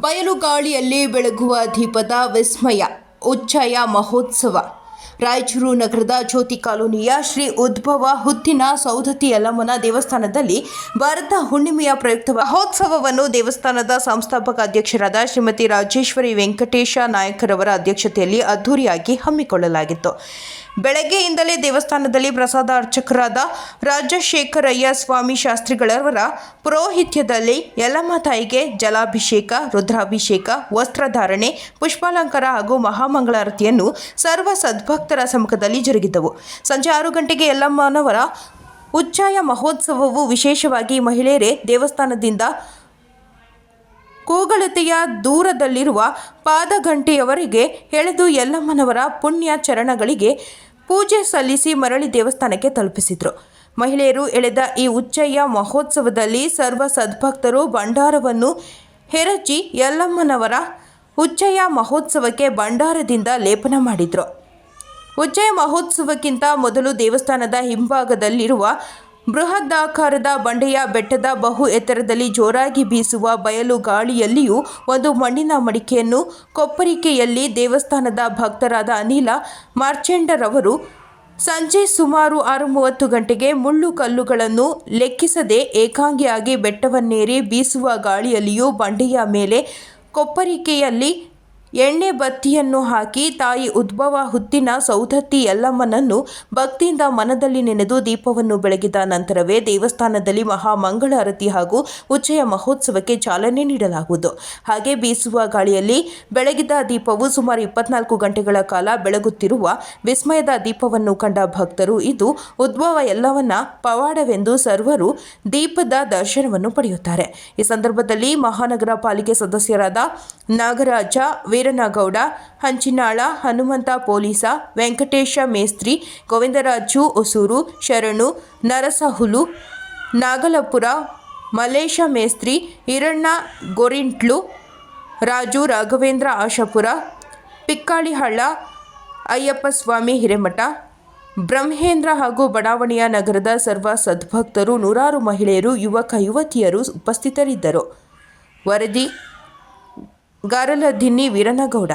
ಬಯಲು ಗಾಳಿಯಲ್ಲಿ ಬೆಳಗುವ ದೀಪದ ವಿಸ್ಮಯ ಉಚ್ಚಯ ಮಹೋತ್ಸವ. ರಾಯಚೂರು ನಗರದ ಜ್ಯೋತಿ ಕಾಲೋನಿಯ ಶ್ರೀ ಉದ್ಭವ ಹುತ್ತಿನ ಸೌಧತಿ ಯಲ್ಲಮ್ಮನ ದೇವಸ್ಥಾನದಲ್ಲಿ ಭಾರತ ಹುಣ್ಣಿಮೆಯ ಪ್ರಯುಕ್ತ ಮಹೋತ್ಸವವನ್ನು ದೇವಸ್ಥಾನದ ಸಂಸ್ಥಾಪಕ ಅಧ್ಯಕ್ಷರಾದ ಶ್ರೀಮತಿ ರಾಜೇಶ್ವರಿ ವೆಂಕಟೇಶ ನಾಯಕರವರ ಅಧ್ಯಕ್ಷತೆಯಲ್ಲಿ ಅದ್ದೂರಿಯಾಗಿ ಹಮ್ಮಿಕೊಳ್ಳಲಾಗಿತ್ತು. ಬೆಳಗ್ಗೆಯಿಂದಲೇ ದೇವಸ್ಥಾನದಲ್ಲಿ ಪ್ರಸಾದ ಅರ್ಚಕರಾದ ರಾಜಶೇಖರಯ್ಯ ಸ್ವಾಮಿ ಶಾಸ್ತ್ರಿಗಳವರ ಪುರೋಹಿತ್ಯದಲ್ಲಿ ಯಲ್ಲಮ್ಮ ತಾಯಿಗೆ ಜಲಾಭಿಷೇಕ, ರುದ್ರಾಭಿಷೇಕ, ವಸ್ತ್ರಧಾರಣೆ, ಪುಷ್ಪಾಲಂಕಾರ ಹಾಗೂ ಮಹಾಮಂಗಳಾರತಿಯನ್ನು ಸರ್ವ ಸದ್ಭಕ್ತರ ಸಮ್ಮುಖದಲ್ಲಿ ಜರುಗಿದವು. ಸಂಜೆ ಆರು ಗಂಟೆಗೆ ಯಲ್ಲಮ್ಮನವರ ಉಚ್ಚಾಯ ಮಹೋತ್ಸವವು ವಿಶೇಷವಾಗಿ ಮಹಿಳೆಯರೇ ದೇವಸ್ಥಾನದಿಂದ ಕೂಗಳತೆಯ ದೂರದಲ್ಲಿರುವ ಪಾದಗಂಟೆಯವರೆಗೆ ಎಳೆದು ಯಲ್ಲಮ್ಮನವರ ಪುಣ್ಯ ಚರಣಗಳಿಗೆ ಪೂಜೆ ಸಲ್ಲಿಸಿ ಮರಳಿ ದೇವಸ್ಥಾನಕ್ಕೆ ತಲುಪಿಸಿದರು. ಮಹಿಳೆಯರು ಎಳೆದ ಈ ಉಚ್ಚಯ್ಯ ಮಹೋತ್ಸವದಲ್ಲಿ ಸರ್ವ ಸದ್ಭಕ್ತರು ಭಂಡಾರವನ್ನು ಹೆರಚಿ ಯಲ್ಲಮ್ಮನವರ ಉಚ್ಚಯ್ಯ ಮಹೋತ್ಸವಕ್ಕೆ ಭಂಡಾರದಿಂದ ಲೇಪನ ಮಾಡಿದರು. ಉಚ್ಚಯ್ಯ ಮಹೋತ್ಸವಕ್ಕಿಂತ ಮೊದಲು ದೇವಸ್ಥಾನದ ಹಿಂಭಾಗದಲ್ಲಿರುವ ಬೃಹದಾಕಾರದ ಬಂಡೆಯ ಬೆಟ್ಟದ ಬಹು ಎತ್ತರದಲ್ಲಿ ಜೋರಾಗಿ ಬೀಸುವ ಬಯಲು ಗಾಳಿಯಲ್ಲಿಯೂ ಒಂದು ಮಣ್ಣಿನ ಮಡಿಕೆಯನ್ನು ಕೊಪ್ಪರಿಕೆಯಲ್ಲಿ ದೇವಸ್ಥಾನದ ಭಕ್ತರಾದ ಅನಿಲ ಮಾರ್ಚೆಂಡರವರು ಸಂಜೆ ಸುಮಾರು ಆರು ಮೂವತ್ತು ಗಂಟೆಗೆ ಮುಳ್ಳು ಕಲ್ಲುಗಳನ್ನು ಲೆಕ್ಕಿಸದೆ ಏಕಾಂಗಿಯಾಗಿ ಬೆಟ್ಟವನ್ನೇರಿ ಬೀಸುವ ಗಾಳಿಯಲ್ಲಿಯೂ ಬಂಡೆಯ ಮೇಲೆ ಕೊಪ್ಪರಿಕೆಯಲ್ಲಿ ಎಣ್ಣೆ ಬತ್ತಿಯನ್ನು ಹಾಕಿ ತಾಯಿ ಉದ್ಭವ ಹುತ್ತಿನ ಸೌದತ್ತಿ ಯಲ್ಲಮ್ಮನನ್ನು ಭಕ್ತಿಯಿಂದ ಮನದಲ್ಲಿ ನೆನೆದು ದೀಪವನ್ನು ಬೆಳಗಿದ ನಂತರವೇ ದೇವಸ್ಥಾನದಲ್ಲಿ ಮಹಾಮಂಗಳಾರತಿ ಹಾಗೂ ಉಚ್ಚೆಯ ಮಹೋತ್ಸವಕ್ಕೆ ಚಾಲನೆ ನೀಡಲಾಗುವುದು. ಹಾಗೆ ಬೀಸುವ ಗಾಳಿಯಲ್ಲಿ ಬೆಳಗಿದ ದೀಪವು ಸುಮಾರು ಇಪ್ಪತ್ನಾಲ್ಕು ಗಂಟೆಗಳ ಕಾಲ ಬೆಳಗುತ್ತಿರುವ ವಿಸ್ಮಯದ ದೀಪವನ್ನು ಕಂಡ ಭಕ್ತರು ಇದು ಉದ್ಭವ ಎಲ್ಲವನ್ನ ಪವಾಡವೆಂದು ಸರ್ವರು ದೀಪದ ದರ್ಶನವನ್ನು ಪಡೆಯುತ್ತಾರೆ. ಈ ಸಂದರ್ಭದಲ್ಲಿ ಮಹಾನಗರ ಪಾಲಿಕೆ ಸದಸ್ಯರಾದ ನಾಗರಾಜ ವೀರನಗೌಡ, ಹಂಚಿನಾಳ, ಹನುಮಂತ ಪೊಲೀಸ, ವೆಂಕಟೇಶ ಮೇಸ್ತ್ರಿ, ಗೋವಿಂದರಾಜು ಹೊಸೂರು ಶರಣು, ನರಸಹುಲು, ನಾಗಲಪುರ ಮಲೇಶ ಮೇಸ್ತ್ರಿ, ಈರಣ್ಣ ಗೋರಿಂಟ್ಲು, ರಾಜು ರಾಘವೇಂದ್ರ ಆಶಾಪುರ, ಪಿಕ್ಕಾಳಿಹಳ್ಳ, ಅಯ್ಯಪ್ಪ ಸ್ವಾಮಿ ಹಿರೇಮಠ, ಬ್ರಹ್ಮೇಂದ್ರ ಹಾಗೂ ಬಡಾವಣೆಯ ನಗರದ ಸರ್ವ ಸದ್ಭಕ್ತರು ನೂರಾರು ಮಹಿಳೆಯರು, ಯುವಕ ಯುವತಿಯರು ಉಪಸ್ಥಿತರಿದ್ದರು. ವರದಿ ಗಾರಲದಿನ್ನಿ ವೀರನಗೌಡ.